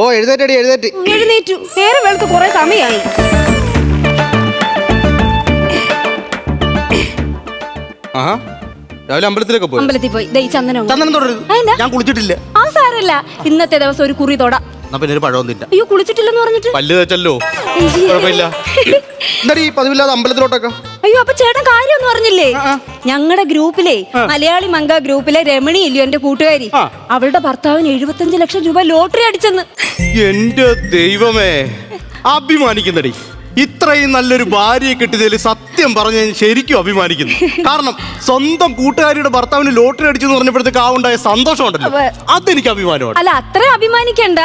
ഓ എഴുതേറ്റടി എഴുതേറ്റ് എഴുന്നേറ്റു. നേരെ വെളുത്ത് കുറെ സമയമായി ആഹാ രാവിലെ അമ്പലത്തിലേക്ക് പോയി? അമ്പലത്തിൽ പോയി. ദേ ചന്ദനം ചന്ദനം തൊടരുത്. അതെന്താ? ഞാൻ കുളിച്ചിട്ടില്ല. ആ സാരല്ല. ഇന്നത്തെ ദിവസം ഒരു കുറി തൊടാം. എന്നാ പിന്നെ ഒരു പഴവും തിന്ന. അയ്യോ കുളിച്ചിട്ടില്ലെന്ന് പറഞ്ഞിട്ട്? പല്ല് തേച്ചല്ലോ. കുഴപ്പമില്ല. എന്താടി ഈ പതിവില്ലാതെ അമ്പലത്തിലോട്ടൊക്കെ? അയ്യോ അപ്പൊ ചേട്ടൻ കാര്യമൊന്നും പറഞ്ഞില്ലേ ഞങ്ങളുടെ ഗ്രൂപ്പിലെ മലയാളി മങ്ക ഗ്രൂപ്പിലെ രമണി ഇല്ലയോ എന്റെ കൂട്ടുകാരി. അവളുടെ ഭർത്താവിന് എഴുപത്തഞ്ച് ലക്ഷം രൂപ ലോട്ടറി അടിച്ചെന്ന്. എന്റെ ദൈവമേ. അഭിമാനിക്കുന്നടി. ഇത്രയും നല്ലൊരു ഭാര്യയെ കിട്ടിയതിൽ സത്യം പറഞ്ഞു ഞാൻ ശരിക്കും അഭിമാനിക്കുന്നു. കാരണം സ്വന്തം കൂട്ടുകാരിയുടെ ഭർത്താവിന് ലോട്ടറി അടിച്ചു എന്ന് പറഞ്ഞപ്പോഴത്തേക്ക് ആ ഉണ്ടായ സന്തോഷം ഉണ്ടല്ലോ അതെനിക്ക് അഭിമാനമാണ്. അല്ല അത്ര അഭിമാനിക്കണ്ട.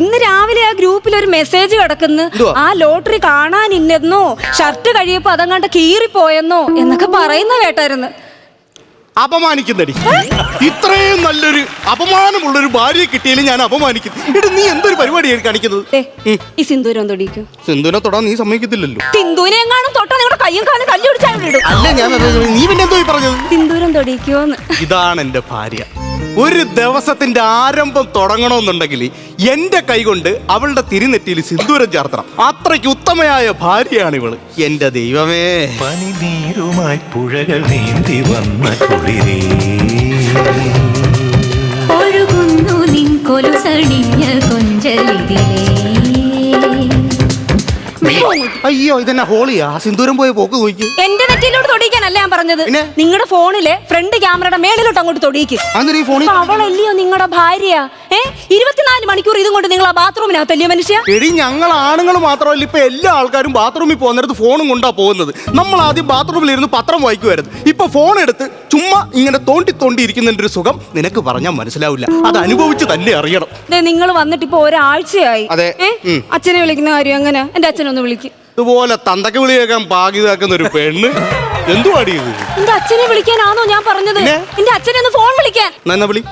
ഇന്ന് രാവിലെ ആ ഗ്രൂപ്പിൽ ഒരു മെസ്സേജ് കിടക്കുന്നു. ആ ലോട്ടറി കാണാനില്ലെന്നോ ഷർട്ട് കഴിയപ്പോ അതങ്ങാണ്ട് കീറിപ്പോയെന്നോ എന്നൊക്കെ പറയുന്ന കേട്ടായിരുന്നു. അപമാനിക്കുന്നടി. ഇത്രയും നല്ലൊരു അപമാനമുള്ളൊരു ഭാര്യയെ കിട്ടിയാലും ഞാൻ അപമാനിക്കുന്നു ഇട നീ എന്തൊരു പരിപാടിയാണ് കാണിക്കുന്നത്? ഈ സിന്ദൂരം തൊടിക്കും സിന്ദൂരം തൊടാൻ നീ സമ്മതിക്കത്തില്ലല്ലോ. സിന്ദൂരെ എങ്ങാനും തൊട്ടാ നിങ്ങളുടെ കയ്യും കാലും കല്ലി പിടിച്ചാൽ അല്ല ഞാൻ നീ പിന്നെ എന്തോ പറഞ്ഞു പറഞ്ഞത്? സിന്ദൂരം തൊടിക്കോന്ന് ഇതാണ് എന്റെ ഭാര്യ. ഒരു ദിവസത്തിന്റെ ആരംഭം തുടങ്ങണമെന്നുണ്ടെങ്കിൽ എന്റെ കൈകൊണ്ട് അവളുടെ തിരുനെറ്റിയിൽ സിന്ദൂരം ചേർത്തണം. അത്രയ്ക്ക് ഉത്തമയായ ഭാര്യയാണ് ഇവൾ. എന്റെ ദൈവമേ. പനിനീരുമായി പുഴകൾ നീന്തി വന്ന കുളിരേ. ഒഴുകുന്നു നിൻ കൊലുസണിഞ്ഞ കൊഞ്ചലിതിലേ. അയ്യോ ഇതെന്നെ ഹോളിയാ? സിന്ദൂരം പോയ പോക്ക് നോക്കി എന്റെ നെറ്റിയിലോട്ട് തൊടിക്കാനല്ല ഞാൻ പറഞ്ഞത്? പിന്നെ? നിങ്ങളുടെ ഫോണിലെ ഫ്രണ്ട് ക്യാമറയുടെ മേളിലോട്ട് അങ്ങോട്ട് ഫോണിൽ അവളല്ലയോ നിങ്ങളുടെ ഭാര്യ? ഏ? ഇരുപത്തിനാല് മണിക്കൂർ ഇതും കൊണ്ട് നിങ്ങൾ ആ ബാത്റൂമിനകത്തല്ലയോ മനുഷ്യ? എടി ഞങ്ങൾ ആണുങ്ങൾ മാത്രമല്ല ഇപ്പൊ എല്ലാ ആൾക്കാരും ബാത്റൂമിൽ പോകുന്നിടത്ത് ഫോണും കൊണ്ടാ പോകുന്നത്. നമ്മൾ ആദ്യം ബാത്റൂമിൽ ഇരുന്ന് പത്രം വായിക്കുമായിരുന്നു ഇപ്പൊ ഫോൺ എടുത്ത് ചുമ്മാ ഇങ്ങനെ തോണ്ടി തോണ്ടി ഇരിക്കുന്നതിന്റെ ഒരു സുഖം നിനക്ക് പറഞ്ഞാൽ മനസ്സിലാവില്ല. അത് അനുഭവിച്ച് തന്നെ അറിയണം. നിങ്ങൾ വന്നിട്ട് ഇപ്പൊ ഒരാഴ്ചയായി. അതെ. ഏ? അച്ഛനെ വിളിക്കുന്ന കാര്യം എങ്ങനെ? എന്റെ അച്ഛനൊന്ന് വിളിക്ക്. ഇതുപോലെ തന്തക്ക് വിളി കേൾക്കാൻ ഒരു പെണ്ണ്. എന്തുവാടി ഇത്? എന്റെ അച്ഛനെ വിളിക്കാനാണോ ഞാൻ പറഞ്ഞത്? എന്റെ അച്ഛനെ ഒന്ന് ഫോൺ വിളിക്കാൻ. എന്നാ എന്നാ വിളി.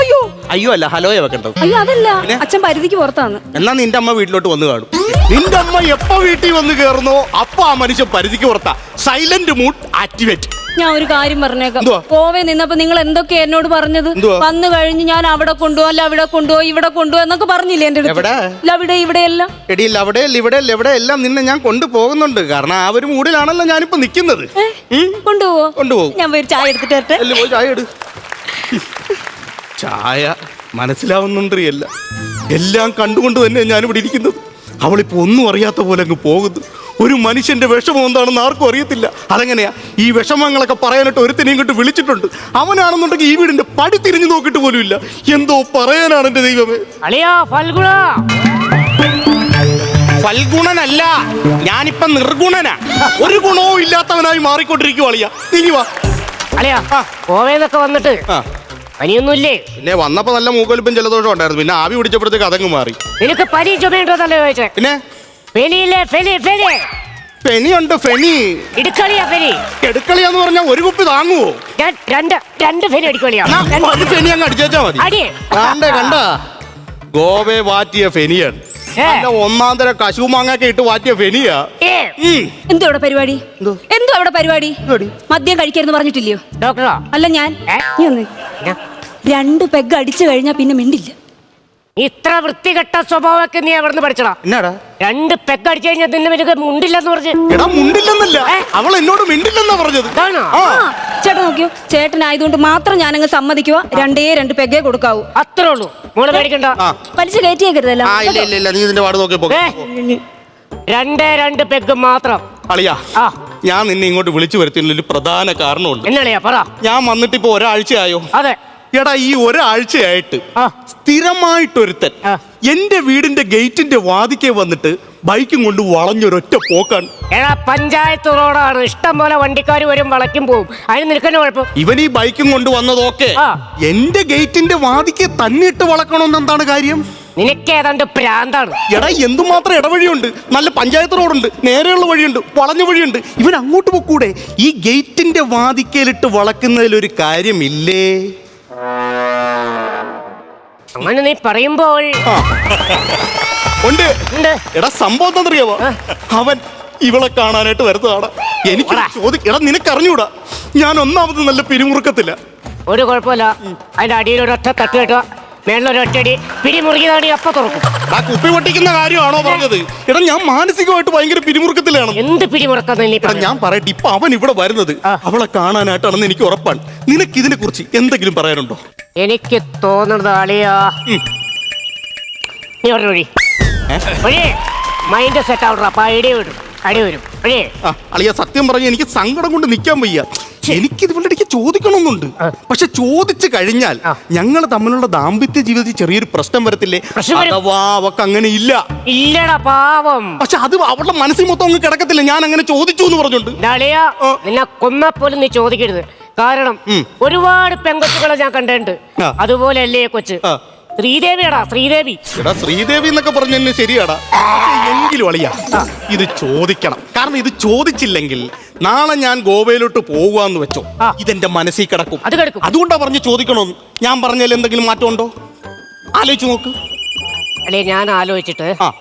അയ്യോ. അയ്യോ അല്ല ഹലോയെ വെക്കേണ്ടത് അയ്യോ അതല്ല. അച്ഛൻ പരിധിക്ക് പുറത്താണ്. എന്നാ നിന്റെ അമ്മ വീട്ടിലോട്ട് വന്ന് കാണും. നിന്റെ അമ്മ എപ്പോ വീട്ടിൽ വന്ന് കേറുന്നോ? അപ്പൊ ആ മനുഷ്യൻ പരിധിക്ക് പുറത്താ. സൈലന്റ് മൂഡ് ആക്ടിവേറ്റ് ഞാൻ ഒരു കാര്യം പറഞ്ഞേക്കാം. പോവേ കോവെ നിന്നപ്പോ നിങ്ങൾ എന്തൊക്കെ എന്നോട് പറഞ്ഞത്? വന്ന് കഴിഞ്ഞ് ഞാൻ അവിടെ കൊണ്ടുപോ അല്ല അവിടെ കൊണ്ടുപോ ഇവിടെ കൊണ്ടുപോ എന്നൊക്കെ പറഞ്ഞില്ലേ എന്റെ അവിടെ ഇവിടെ എല്ലാം. എടിയിൽ അവിടെ ഇവിടെ ഇവിടെ എല്ലാം നിന്നെ ഞാൻ കൊണ്ടുപോകുന്നുണ്ട്. കാരണം ആ ഒരു മൂടിലാണല്ലോ ഞാനിപ്പോ നിക്കുന്നത്. കൊണ്ടുപോവോ? കൊണ്ടുപോകും. ഞാൻ ഒരു ചായ എടുത്തിട്ട് ചായ എടു. ചായ മനസ്സിലാവുന്നുണ്ട് എല്ലാം. എല്ലാം കണ്ടുകൊണ്ട് തന്നെ ഞാനിവിടെ ഇരിക്കുന്നത് അവളിപ്പോൾ ഒന്നും അറിയാത്ത പോലെ അങ്ങ് പോകുന്നു. ഒരു മനുഷ്യന്റെ വിഷമം എന്താണെന്ന് ആർക്കും അറിയത്തില്ല. അതെങ്ങനെയാ? ഈ വിഷമങ്ങളൊക്കെ പറയാനായിട്ട് ഒരുത്തിനെ ഇങ്ങോട്ട് വിളിച്ചിട്ടുണ്ട്. അവനാണെന്നുണ്ടെങ്കിൽ ഈ വീടിന്റെ പടി തിരിഞ്ഞു നോക്കിട്ട് പോലും ഇല്ല. എന്തോ പറയാനാണ് എന്റെ ദൈവമേ. അളിയാ ഫൽഗുണ. ഫൽഗുണനല്ല ഞാനിപ്പം നിർഗുണനാ. ഒരു ഗുണവും ഇല്ലാത്തവനായി മാറിക്കൊണ്ടിരിക്കുവാളിയാ ഇനി വാ. അളിയാ ആ. കോവേന്നൊക്കെ വന്നിട്ട് പനിയൊന്നുമില്ലേ? പിന്നെ വന്നപ്പോ നല്ല മൂക്കൊലിപ്പും ജലദോഷം ഉണ്ടായിരുന്നു. പിന്നെ ആവി പിടിച്ചപ്പോഴത്തേക്ക് അതങ്ങ് മാറി. നിനക്ക് പനി ചുമയുണ്ടോന്നല്ലേ ചോദിച്ചേ? പിന്നെ? ഫെനിയില്ലേ ഫെനി ഫെനി. ഫെനിയുണ്ട് ഫെനി. ഇടുക്കളിയാ ഫെനി. എടുക്കളിയാന്ന് പറഞ്ഞാൽ ഒരു കുപ്പി താങ്ങുവോ? ഞാൻ രണ്ട് രണ്ട് ഫെനി അടിക്കളിയാ. എന്നാ ഒരു ഫെനി അങ്ങ് അടിച്ചേച്ചാ മതി. അടി കണ്ടേ കണ്ട. ഗോവയെ വാറ്റിയ ഫെനിയാണ്. ഏ. നല്ല ഒന്നാം തരം കശു മാങ്ങൊക്കെ ഇട്ട് വാറ്റിയ ഫെനിയാ. ഏ. ഉം. എന്തോ അവിടെ പരിപാടി? എന്തോ? എന്തോ അവിടെ പരിപാടി? മദ്യം കഴിക്കരുന്ന് പറഞ്ഞിട്ടില്ലയോ? ഡോക്ടറോ? അല്ല ഞാൻ. ഏ? നീ ഒന്ന് രണ്ട് പെഗ് അടിച്ചു കഴിഞ്ഞാ പിന്നെ മിണ്ടില്ല. ഇത്ര വൃത്തികെട്ട സ്വഭാവമൊക്കെ നീ എവിടെ നിന്ന് പഠിച്ചടാ? എന്നാടാ? രണ്ട് പെഗ് അടിച്ചു കഴിഞ്ഞാൽ നിന്നെ മുണ്ടില്ലെന്ന് പറഞ്ഞു. എടാ മുണ്ടില്ലെന്നല്ല. അവൾ എന്നോട് മിണ്ടില്ലെന്നാ പറഞ്ഞത്. ആ. ചേട്ടൻ നോക്കിയോ? ചേട്ടനായതുകൊണ്ട് മാത്രം ഞാനങ്ങ് സമ്മതിക്കുക രണ്ടേ രണ്ട് പെഗേ കൊടുക്കാവൂ. അത്രേ ഉള്ളൂ. മോൾ പേടിക്കണ്ട. പലിശ കയറ്റിയേക്കരുതല്ലോ. ആ ഇല്ല ഇല്ല ഇല്ല. നീ ഇതിന്റെ പാട് ഏ? രണ്ടേ രണ്ട് പെഗ് മാത്രം. അളിയാ. ആ. ഞാൻ നിന്നെ ഇങ്ങോട്ട് വിളിച്ചു വരുത്തിയുള്ള ഒരു പ്രധാന കാരണമുണ്ട്. എന്നളിയാ? പറ. ഞാൻ വന്നിട്ട് ഇപ്പൊ ഒരാഴ്ചയായോ? അതെ. എടാ ഈ ഒരാഴ്ചയായിട്ട്. സ്ഥിരമായിട്ടൊരുത്തൻ എന്റെ വീടിന്റെ ഗേറ്റിന്റെ വാതിക്കെ വന്നിട്ട് ബൈക്കും കൊണ്ട് വളഞ്ഞൊരൊറ്റ പോക്കാണ്. എടാ പഞ്ചായത്ത് റോഡാണ്. ഇഷ്ടം പോലെ വണ്ടിക്കാർ വരും വളയ്ക്കും പോവും. അതിന് നിൽക്കുന്ന കുഴപ്പം? ഇവൻ ഈ ബൈക്കും കൊണ്ട് വന്നതൊക്കെ. എന്റെ ഗേറ്റിന്റെ വാതിക്കെ തന്നിട്ട് വളക്കണമെന്ന് എന്താണ് കാര്യം? നിനക്ക് ഏതാണ്ട് പ്രാന്താണ്? എടാ എന്തുമാത്രം ഇടവഴിയുണ്ട്? നല്ല പഞ്ചായത്ത് റോഡുണ്ട് നേരെയുള്ള വഴിയുണ്ട് വളഞ്ഞ വഴിയുണ്ട്. ഇവൻ അങ്ങോട്ട് പോക്കൂടെ. ഈ ഗേറ്റിന്റെ വാതിക്കയിലിട്ട് വളക്കുന്നതിൽ ഒരു കാര്യമില്ലേ? അങ്ങനെ നീ പറയുമ്പോൾ. ഉണ്ട്. എടാ സംഭവം എന്താണെന്നറിയാമോ അവൻ ഇവളെ കാണാനായിട്ട് വരുന്നതാണ്. എനിക്ക് പോടാ. ചോദി എടാ നിനക്ക് അറിഞ്ഞൂടാ ഞാൻ ഒന്നാമത് നല്ല പിരിമുറുക്കത്തില്ല. ഒരു കുഴപ്പമില്ല. അതിന്റെ അടിയിൽ ഒരൊറ്റ തട്ട് കെട്ടുക. മേളിലൊരു ഒറ്റടി പിടിമുറുകിയതാടി അപ്പൊ തുറക്കും. ആ കുപ്പി പൊട്ടിക്കുന്ന കാര്യമാണോ പറഞ്ഞത്? എടാ ഞാൻ മാനസികമായിട്ട് ഭയങ്കര പിരിമുറുക്കത്തിലാണ്. എന്ത് പിടിമുറക്കുന്ന നീ എടാ പറഞ്ഞത്? ഞാൻ പറയട്ടെ ഇപ്പൊ അവൻ ഇവിടെ വരുന്നത് അവളെ കാണാനായിട്ടാണെന്ന് എനിക്ക് ഉറപ്പാണ്. നിനക്ക് ഇതിനെ കുറിച്ച് എന്തെങ്കിലും പറയാനുണ്ടോ? എനിക്ക് തോന്നുന്നത് അളിയാ. ഉം. നീ പറഞ്ഞ വഴി വഴി മൈൻഡ് സെറ്റ് ആവട്ടെ അപ്പൊ അടി വരും അടി വരും. വഴി ആ അളിയ സത്യം പറഞ്ഞ എനിക്ക് സങ്കടം കൊണ്ട് നിൽക്കാൻ വയ്യ. എനിക്കിത് ഇവളുടെ ചോദിക്കണമെന്നുണ്ട്. പക്ഷെ ചോദിച്ചു കഴിഞ്ഞാൽ. ഞങ്ങൾ തമ്മിലുള്ള ദാമ്പത്യ ജീവിതത്തിൽ ചെറിയൊരു പ്രശ്നം വരത്തില്ലേ. അഥവാ അവക്ക് അങ്ങനെ ഇല്ല. ഇല്ലടാ പാവം. പക്ഷെ അത് അവളുടെ മനസ്സിൽ മൊത്തം അങ്ങ് കിടക്കത്തില്ല. ഞാൻ അങ്ങനെ ചോദിച്ചു എന്ന് പറഞ്ഞുണ്ട്. നിന്നെ നീ ചോദിക്കരുത്. കാരണം. ഒരുപാട് പെങ്കൊച്ചുകളെ ഞാൻ കണ്ടിട്ടുണ്ട്. അതുപോലെ അല്ലേ കൊച്ച്. ശ്രീദേവിയാടാ ശ്രീദേവി. എടാ ശ്രീദേവി എന്നൊക്കെ പറഞ്ഞു ശരിയാടാ. എങ്കിലും അളിയ ഇത് ചോദിക്കണം. കാരണം ഇത് ചോദിച്ചില്ലെങ്കിൽ നാളെ ഞാൻ ഗോവയിലോട്ട് പോകുകയെന്ന് വെച്ചോ. ആ. ഇതെന്റെ മനസ്സിൽ കിടക്കും. അത് കിടക്കും. അതുകൊണ്ടാ പറഞ്ഞ് ചോദിക്കണോ ഞാൻ പറഞ്ഞാൽ എന്തെങ്കിലും മാറ്റമുണ്ടോ? ആലോചിച്ച് നോക്ക്. അല്ലേ ഞാൻ ആലോചിച്ചിട്ട് ആ.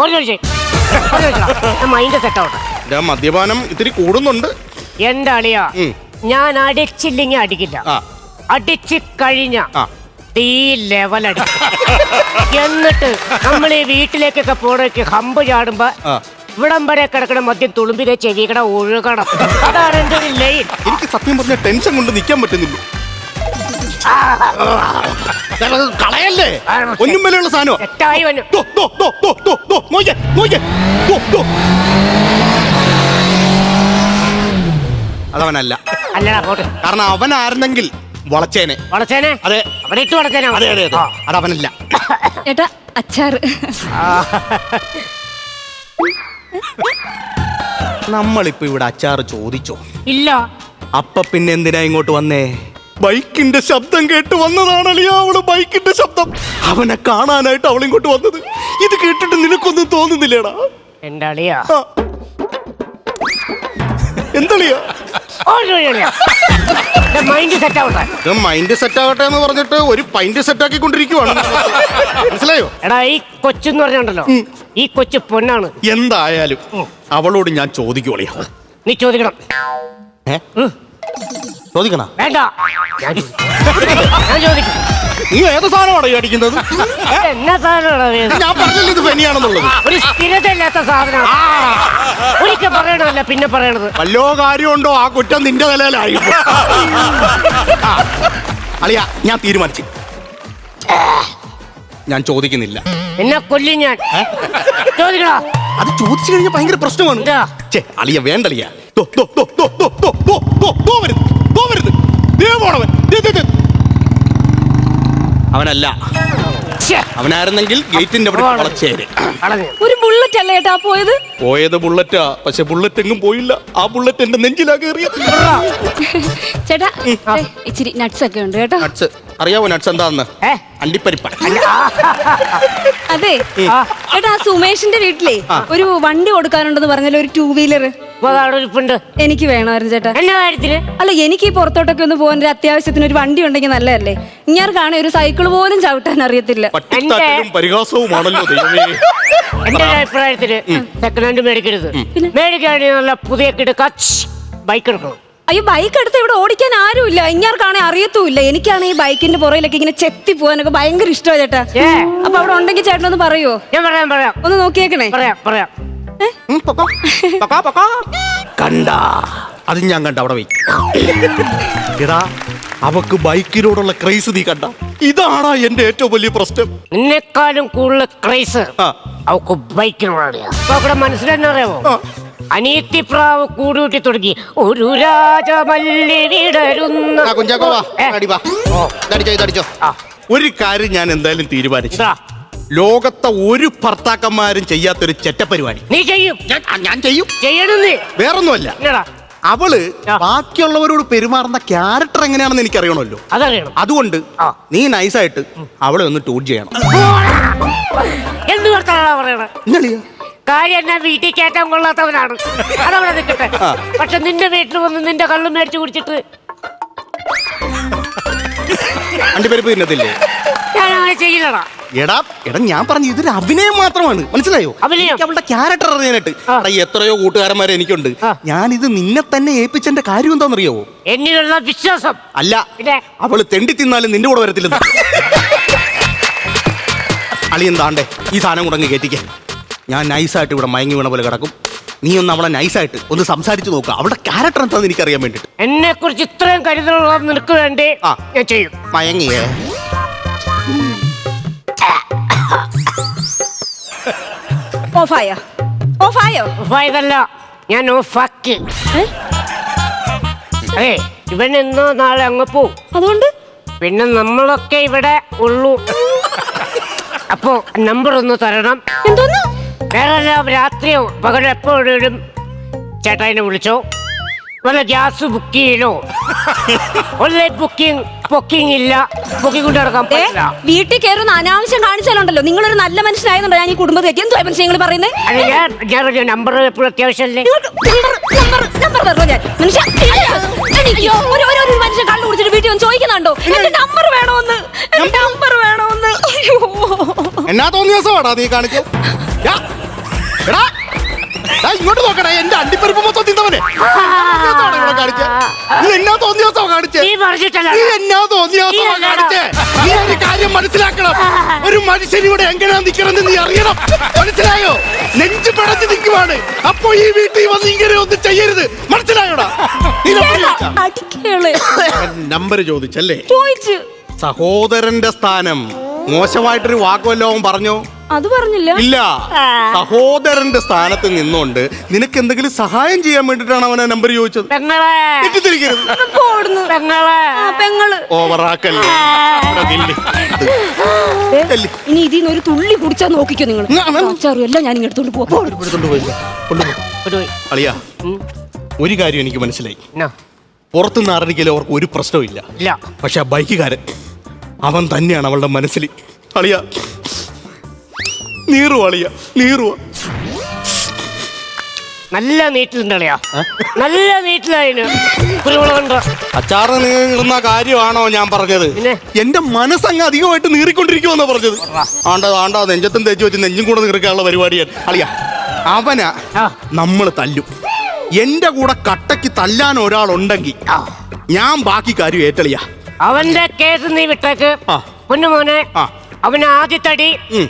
ഒരു ചോദിച്ചേ മൈൻഡ് സെറ്റ് ആവട്ടെ എന്റെ മദ്യപാനം ഇത്തിരി കൂടുന്നുണ്ട്. എന്താ അളിയ ഉം. ഞാൻ അടിച്ചില്ലെങ്കിൽ അടിക്കില്ല. ആ. അടിച്ച് കഴിഞ്ഞ ആ. തീ ലെവൽ അടിക്കും. എന്നിട്ട് നമ്മൾ ഈ വീട്ടിലേക്കൊക്കെ പോണേക്ക് ഹമ്പ് ചാടുമ്പോ ആ. ഇവിടം വരെ കിടക്കണ മദ്യം തുളുമ്പിലെ ചെവികട ഒഴുകണം. അതാണ് എന്റെ ഒരു ലൈൻ. എനിക്ക് സത്യം പറഞ്ഞ ടെൻഷൻ കൊണ്ട് നിൽക്കാൻ പറ്റുന്നില്ല. കളയല്ലേ? ഒന്നും വിലയുള്ള സാധനം സെറ്റായി വന്നു. അതവനല്ല. അല്ലടാ പോട്ടെ. കാരണം അവനായിരുന്നെങ്കിൽ വളച്ചേനെ. വളച്ചേനെ? അതെ. അവിടെ ഇട്ട് വളച്ചേനെ അതെ അതെ അതെ. അതവനല്ല. ചേട്ടാ അച്ചാറ്. നമ്മളിപ്പോ ഇവിടെ അച്ചാർ ചോദിച്ചോ? ഇല്ല. അപ്പ പിന്നെ എന്തിനാ ഇങ്ങോട്ട് വന്നേ? ബൈക്കിന്റെ ശബ്ദം കേട്ട് വന്നതാണല്ലോ അവൾ ബൈക്കിന്റെ ശബ്ദം. അവനെ കാണാനായിട്ട് അവൾ ഇങ്ങോട്ട് വന്നത്. ഇത് കേട്ടിട്ട് നിനക്കൊന്നും തോന്നുന്നില്ലേടാ? എന്റെ അളിയ. ആ. എന്തളിയാ? മൈൻഡ് സെറ്റ് ആവട്ടെ. മൈൻഡ് സെറ്റ് ആകട്ടെ എന്ന് പറഞ്ഞിട്ട് ഒരു പൈൻഡ് സെറ്റ് ആക്കിക്കൊണ്ടിരിക്കുവാണ്. മനസ്സിലായോ? എടാ ഈ കൊച്ചെന്ന് പറഞ്ഞുണ്ടല്ലോ. ഈ കൊച്ചു പൊന്നാണ്. എന്തായാലും അവളോട് ഞാൻ ചോദിക്കുവളിയാ നീ ചോദിക്കണം. ചോദിക്കണ? വേണ്ട. ഞാൻ ചോദിക്കും. ഞാൻ ചോദിക്കും. നീ ഏത് സാധനമാണ് ഈ അടിക്കുന്നത്? എന്നാ സാധനമാണ്? ഞാൻ പറഞ്ഞില്ല ഇത് ഫെനിയാണെന്നുള്ളത്? ഒരു സ്ഥിരതയില്ലാത്ത സാധനം ഒരിക്കൽ പറയണതല്ല പിന്നെ പറയണത്. വല്ലോ കാര്യമുണ്ടോ? ആ കുറ്റം നിന്റെ നിലയിലായി. അളിയ ഞാൻ തീരുമാനിച്ചു. ഞാൻ ചോദിക്കുന്നില്ല. എന്നെ കൊല്ലി ഞാൻ. ചോദിക്കണോ അത് ചോദിച്ചു കഴിഞ്ഞാൽ ഭയങ്കര പ്രശ്നമാണ്. ഛേ, അളിയ വേണ്ടളിയ. ദോ, ദോ, ദോ, ദോ, ദോ, ദോ, ദോ, ദോ ദേ ദേ, ദേ, ദേ. അവനല്ല. അവനായിരുന്നെങ്കിൽ ഗേറ്റിന്റെ അവിടെ ഒരു ബുള്ളറ്റ് അല്ലേ പോയത്? പോയത് ബുള്ളറ്റാ പക്ഷെ ബുള്ളറ്റ് എങ്ങും പോയില്ല. ആ ബുള്ളറ്റ് എന്റെ നെഞ്ചിലാ കേറിയ ചേട്ടാ ഇച്ചിരി നട്ട്സ് ഒക്കെ ഉണ്ട് കേട്ടോ. നട്സ് അറിയാവോ നട്സ് എന്താന്ന്? ഏ? അണ്ടിപ്പരിപ്പ അതെ. ഏട്ടാ ആ സുമേഷിന്റെ വീട്ടിലേ ഒരു വണ്ടി കൊടുക്കാനുണ്ടെന്ന് പറഞ്ഞല്ലോ ഒരു ടൂ വീലർ എനിക്ക് വേണമായിരുന്നു ചേട്ടാ. എന്നെ അല്ല എനിക്ക് ഈ പുറത്തോട്ടൊക്കെ ഒന്ന് പോകാൻ ഒരു അത്യാവശ്യത്തിന് ഒരു വണ്ടി ഉണ്ടെങ്കിൽ നല്ലതല്ലേ? ഇങ്ങനെ കാണാൻ ഒരു സൈക്കിൾ പോലും ചവിട്ടാൻ അറിയത്തില്ല. പട്ടിത്താറ്റലും പരിഹാസവുമാണല്ലോ ദൈവമേ. എന്റെ ഒരു അഭിപ്രായത്തിൽ സെക്കൻഡ് ഹാൻഡ് മേടിക്കരുത്. മേടിക്കുകയാണെങ്കിൽ നല്ല പുതിയ ബൈക്ക് എടുക്കണം. അയ്യോ ബൈക്ക് എടുത്ത് ഇവിടെ ഓടിക്കാൻ ആരുമില്ല. ഇങ്ങാർക്കാണെ അറിയത്തുമില്ല. എനിക്കാണ് ഈ ബൈക്കിന്റെ പുറയിലൊക്കെ ഇങ്ങനെ ചെത്തി പോകാനൊക്കെ ഭയങ്കര ഇഷ്ടമാണ് ചേട്ടാ. ഏ. അപ്പൊ അവിടെ ഉണ്ടെങ്കിൽ ചേട്ടൻ ഒന്ന് പറയുവോ ഞാൻ പറയാം പറയാം. ഒന്ന് നോക്കിയേക്കണേ. പറയാം പറയാം. കണ്ട. അത് ഞാൻ കണ്ട അവിടെ പോയി. എടാ അവക്ക് ബൈക്കിനോടുള്ള ക്രൈസ് നീ കണ്ട. ഇതാണ് എന്റെ ഏറ്റവും വലിയ പ്രശ്നം. നിന്നെക്കാളും കൂടുതൽ ക്രൈസ് അവക്ക് ബൈക്കിനോടാണ് അപ്പൊ അനിയത്തിപ്രാവ് കൂടുകൂട്ടി തുടങ്ങി. ഒരു രാജമല്ലിടരുന്നു ഒരു കാര്യം ഞാൻ എന്തായാലും തീരുമാനിച്ചു. ലോകത്തെ ഒരു ഭർത്താക്കന്മാരും ചെയ്യാത്തൊരു ചെറ്റപ്പരിപാടി. നീ ചെയ്യും. ഞാൻ ചെയ്യും. ചെയ്യണമെന്ന് വേറൊന്നുമല്ല. അവൾ ബാക്കിയുള്ളവരോട് പെരുമാറുന്ന ക്യാരക്ടർ എങ്ങനെയാണെന്ന് എനിക്കറിയണമല്ലോ. അതറിയണം. അതുകൊണ്ട് നീ നൈസായിട്ട് അവളെ ഒന്ന് ടൂർ ചെയ്യണം. എന്ത് പറയണേ? കാര്യം എന്നാ വീട്ടിൽ കയറ്റാൻ കൊള്ളാത്തവനാണ്. അതവിടെ നിൽക്കട്ടെ. പക്ഷെ നിന്റെ വീട്ടിൽ വന്ന് നിന്റെ കള്ള് മേടിച്ചു കുടിച്ചിട്ട് അണ്ടിപ്പരിപ്പ് തിന്നത്തില്ലേ ഞാൻ അങ്ങനെ ചെയ്യില്ലടാ എടാ എടാ ഞാൻ പറഞ്ഞു ഇതൊരു അഭിനയം മാത്രമാണ്. മനസ്സിലായോ? അഭിനയം? എനിക്ക് അവളുടെ ക്യാരക്ടർ അറിയാനായിട്ട്. ആ. എടാ, എത്രയോ കൂട്ടുകാരന്മാരെ എനിക്കുണ്ട്. ആ. ഞാനിത് നിന്നെ തന്നെ ഏൽപ്പിച്ചെന്റെ കാര്യം എന്താണെന്നറിയാവോ? എന്നിലുള്ള വിശ്വാസം? അല്ല പിന്നെ? അവൾ തെണ്ടി തിന്നാലും നിന്റെ കൂടെ വരത്തില്ലെന്ന്. അളിയൻ താണ്ടേ ഈ സാധനം കൂടെ അങ്ങ് ഞാൻ നൈസായിട്ട് ഇവിടെ മയങ്ങി വീണ പോലെ കിടക്കും. നീ ഒന്ന് അവളെ നൈസായിട്ട് ഒന്ന് സംസാരിച്ചു നോക്കുക അവളുടെ ക്യാരക്ടർ എന്താണെന്ന് എനിക്കറിയാൻ വേണ്ടിട്ട് എന്നെ കുറിച്ച് ഇത്രയും കരുതലുള്ള നിനക്ക് വേണ്ടി? ആ. ഞാൻ ചെയ്യും. മയങ്ങിയേ. ഓഫായോ? ഓഫായോ? അപ്പൊ ഇതല്ല ഞാൻ ഓഫാക്കി. ഏ? അതെ ഇവൻ എന്നോ നാളെ അങ്ങ് പോവും. അതുകൊണ്ട്? പിന്നെ നമ്മളൊക്കെ ഇവിടെ ഉള്ളൂ. അപ്പോ നമ്പർ ഒന്ന് തരണം. എന്തോന്ന്? വേറെ രാത്രിയോ പകരം എപ്പോഴും ചേട്ടായിനെ വിളിച്ചോ? വല്ല ഗ്യാസ് ബുക്ക് ചെയ്യണോ? ഓൺലൈൻ ബുക്കിംഗ് ബുക്കിംഗ് ഇല്ല. ബുക്കിംഗ് കൊണ്ട് നടക്കാൻ പറ്റില്ല. വീട്ടിൽ കയറുന്ന അനാവശ്യം കാണിച്ചാലുണ്ടല്ലോ. നിങ്ങളൊരു നല്ല മനുഷ്യനായതുകൊണ്ടോ ഞാൻ ഈ കുടുംബത്തിൽ എത്തി എന്തുവാ മനുഷ്യൻ നിങ്ങൾ പറയുന്നത് നമ്പർ എപ്പോഴും അത്യാവശ്യമല്ലേ മനുഷ്യൻ കുടിച്ചിട്ട് വീട്ടിൽ വന്ന് ചോദിക്കുന്നുണ്ടോ? നമ്പർ വേണോന്ന്? നമ്പർ വേണോന്ന്? അയ്യോ. എന്നാ തോന്നിയ ദിവസമാടാ നീ കാണിച്ച എടാ ദാ ഇങ്ങോട്ട് നോക്കടാ എന്റെ അണ്ടിപ്പരിപ്പ് മൊത്തം തിന്നവനെ. കാണിച്ചേ? നീ എന്നാ തോന്നിയ ദിവസം കാണിച്ചേ? നീ പറഞ്ഞിട്ടല്ല നീ എന്നാ തോന്നിയ ദിവസം നീ എന്നാടാ? കാണിച്ചേ? നീ ഒരു കാര്യം മനസ്സിലാക്കണം. ഒരു മനുഷ്യൻ ഇവിടെ എങ്ങനെയാ നിക്കണമെന്ന് നീ അറിയണം. മനസ്സിലായോ? നെഞ്ചു പടഞ്ഞു നിൽക്കുവാണ്. അപ്പൊ ഈ വീട്ടിൽ വന്ന് ഇങ്ങനെ ഒന്നും ചെയ്യരുത്. മനസ്സിലായോടാ? നീ? അടിക്കേൾ നമ്പർ ചോദിച്ചല്ലേ? ചോദിച്ചു. സഹോദരന്റെ സ്ഥാനം. മോശമായിട്ടൊരു വാക്കുവല്ലോ പറഞ്ഞോ? അത് പറഞ്ഞില്ല. ഇല്ല. സഹോദരന്റെ സ്ഥാനത്ത് നിന്നുകൊണ്ട് നിനക്ക് എന്തെങ്കിലും സഹായം ചെയ്യാൻ വേണ്ടിട്ടാണ് അവൻ ആ നമ്പർ ചോദിച്ചത്. പെങ്ങളെ. തെറ്റിദ്ധരിക്കരുത്. പോടുന്നു. പെങ്ങളെ. ആ പെങ്ങൾ. ഓവറാക്കല്ലേ? ചെല്ല്. ഇനി ഇതിന്ന് ഒരു തുള്ളി കുടിച്ചാ നോക്കിക്കോ നിങ്ങൾ. ഉം, ഉം. അച്ചാറും ഞാൻ ഇങ്ങോട്ട് പോ പോയി. കൊണ്ടുപോ. കൊണ്ടുപോയി. അളിയാ ഒരു കാര്യം എനിക്ക് മനസ്സിലായി. എന്നാ? പുറത്തുനിന്ന് ആരടിക്കലും അവർക്ക് ഒരു പ്രശ്നവും ഇല്ല. ഇല്ല. പക്ഷെ ആ ബൈക്കുകാരൻ അവൻ തന്നെയാണ് അവളുടെ മനസ്സിൽ. അളിയ നീറുവ അളിയ നീറുവ നല്ല നീറ്റിലുണ്ടളിയാ നല്ല നീട്ടിലായിന് കുരുമുളകുണ്ട്? അച്ചാറ് നീറുന്ന കാര്യമാണോ ഞാൻ പറഞ്ഞത്? പിന്നെ? എന്റെ മനസ്സങ്ങ് അധികമായിട്ട് നീറിക്കൊണ്ടിരിക്കുമെന്നാ പറഞ്ഞത്. ആണ്ടാ ആണ്ടാ നെഞ്ചത്തും തേച്ച് വെച്ച് നെഞ്ചും കൂടെ നീർക്കാനുള്ള പരിപാടിയാണ് അളിയ അവനാ ആ. നമ്മൾ തല്ലും. എന്റെ കൂടെ കട്ടയ്ക്ക് തല്ലാൻ ഒരാളുണ്ടെങ്കിൽ ഞാൻ ബാക്കി കാര്യം ഏറ്റളിയ. അവന്റെ കേസ് നീ വിട്ടേക്ക്. ആ. പൊന്നുമോനെ ആ. അവന് ആദ്യത്തടി. ഉം.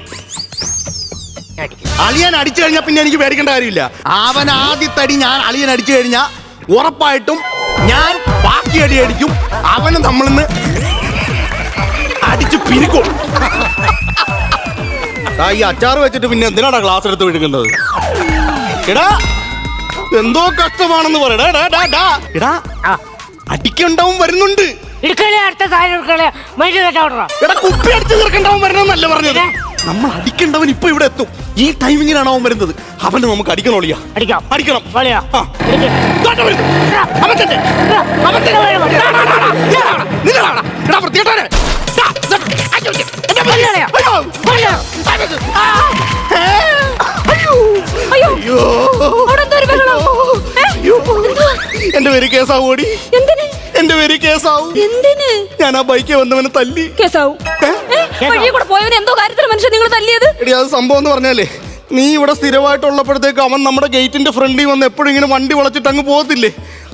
അളിയൻ അടിച്ചു കഴിഞ്ഞാൽ പിന്നെ എനിക്ക് പേടിക്കേണ്ട കാര്യമില്ല. അവൻ ആദ്യത്തടി ഞാൻ അളിയൻ അടിച്ചു കഴിഞ്ഞാൽ ഉറപ്പായിട്ടും ഞാൻ ബാക്കി അടി അടിക്കും. അവന് നമ്മളിന്ന് അടിച്ചു പിരിക്കും. ഈ അച്ചാറ് വെച്ചിട്ട് പിന്നെ എന്തിനാടാ ക്ലാസ് എടുത്ത് വിഴുങ്ങുന്നത്? എടാ എന്തോ കഷ്ടമാണെന്ന് പറയടാ. എടാ അടിക്കണ്ടാവും വരുന്നുണ്ട്. അടുത്ത സാധനം മൈൻഡ് എടാ കുപ്പി അടിച്ച് തീർക്കണ്ടാവും വരണമെന്നല്ല പറഞ്ഞത്? നമ്മൾ അടിക്കേണ്ടവൻ ഇപ്പൊ ഇവിടെ എത്തും ഈ ടൈമിങ്ങിലാണ് അവൻ വരുന്നത് അവന് നമുക്ക് അടിക്കാം അടിക്കണം ആ. എടുക്ക്. ഇതാട്ടെ വരുന്നു. അവൻ തന്നെ. അവൻ തന്നെ. എടാ, വൃത്തികെട്ടവനെ. ഇതാ. അയ്യോ, അയ്യോ. അയ്യോ. കൊല്ലണ. ആ. ഏ. അയ്യോ. അയ്യോ അയ്യോ. അവിടെ എന്തോ ഒരു ബഹളം. ഏ? അയ്യോ. എന്റെ പേര് കേസാവും ഓടി എന്തിന് എന്റെ പേര് കേസാവും എന്തിന് ഞാൻ ആ ബൈക്ക് വന്നവനെ തല്ലി കേസാവും ഏ? കൂടെ പോയവന് എന്തോ മനുഷ്യൻ നിങ്ങൾ തല്ലിയത്? എടി അത് സംഭവം എന്ന് പറഞ്ഞാലേ നീ ഇവിടെ സ്ഥിരമായിട്ടുള്ളപ്പോഴത്തേക്ക് അവൻ നമ്മുടെ ഗേറ്റിന്റെ ഫ്രണ്ടിൽ വന്ന് എപ്പോഴും ഇങ്ങനെ വണ്ടി വളച്ചിട്ട് അങ്ങ് പോകത്തില്ലേ?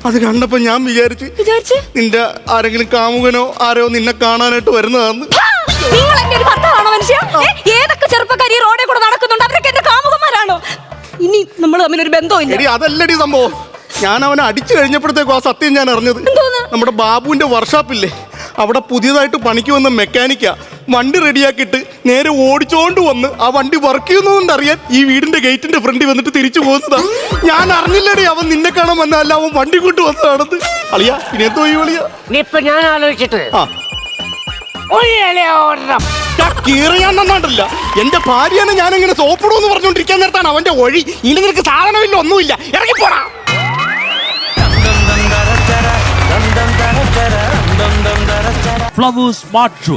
അത് കണ്ടപ്പോ ഞാൻ വിചാരിച്ചു വിചാരിച്ച്? നിന്റെ ആരെങ്കിലും കാമുകനോ ആരോ നിന്നെ കാണാനായിട്ട് വരുന്നതാന്ന്. ഒരു ഭർത്താവാണോ മനുഷ്യ? ഏ, ഏതൊക്കെ ചെറുപ്പക്കാർ ഈ റോഡിൽ കൂടെ നടക്കുന്നുണ്ട്? അവരൊക്കെ എന്റെ കാമുകന്മാരാണോ? ഇനി നമ്മൾ തമ്മിൽ ഒരു എടി അതല്ലടി സംഭവം. ഞാൻ അവനെ അടിച്ചു കഴിഞ്ഞപ്പോഴത്തേക്കും ആ സത്യം ഞാൻ അറിഞ്ഞത്? നമ്മുടെ ബാബുവിന്റെ വർഷാപ്പില്ലേ അവിടെ പുതിയതായിട്ട് പണിക്ക് വന്ന മെക്കാനിക്കാ വണ്ടി റെഡിയാക്കിയിട്ട് നേരെ ഓടിച്ചോണ്ട് വന്ന് ആ വണ്ടി വർക്ക് ചെയ്യുന്നതുകൊണ്ട് അറിയാൻ ഈ വീടിന്റെ ഗേറ്റിന്റെ ഫ്രണ്ടിൽ വന്നിട്ട് തിരിച്ചു പോകുന്നതാ. ഞാൻ അറിഞ്ഞില്ലടി അവൻ നിന്നെ കാണാൻ വന്നതല്ല അവൻ വണ്ടി കൊണ്ട് വന്നതാണെന്ന്. അളിയാ പിന്നെ തോയി വിളിയാ ഞാൻ ആലോചിച്ചിട്ട് ആ. എന്റെ ഭാര്യനെ ഞാൻ ഇങ്ങനെ സോപ്പിടൂന്ന് പറഞ്ഞോണ്ടിരിക്കാൻ നേരത്താണ് അവന്റെ ഒഴി ഇനി നിനക്ക് സാധനമില്ല ഒന്നുമില്ല. ഇറങ്ങിപ്പോടാ ഫ്ലവേഴ്സ് സ്മാർട്ട് ഷോ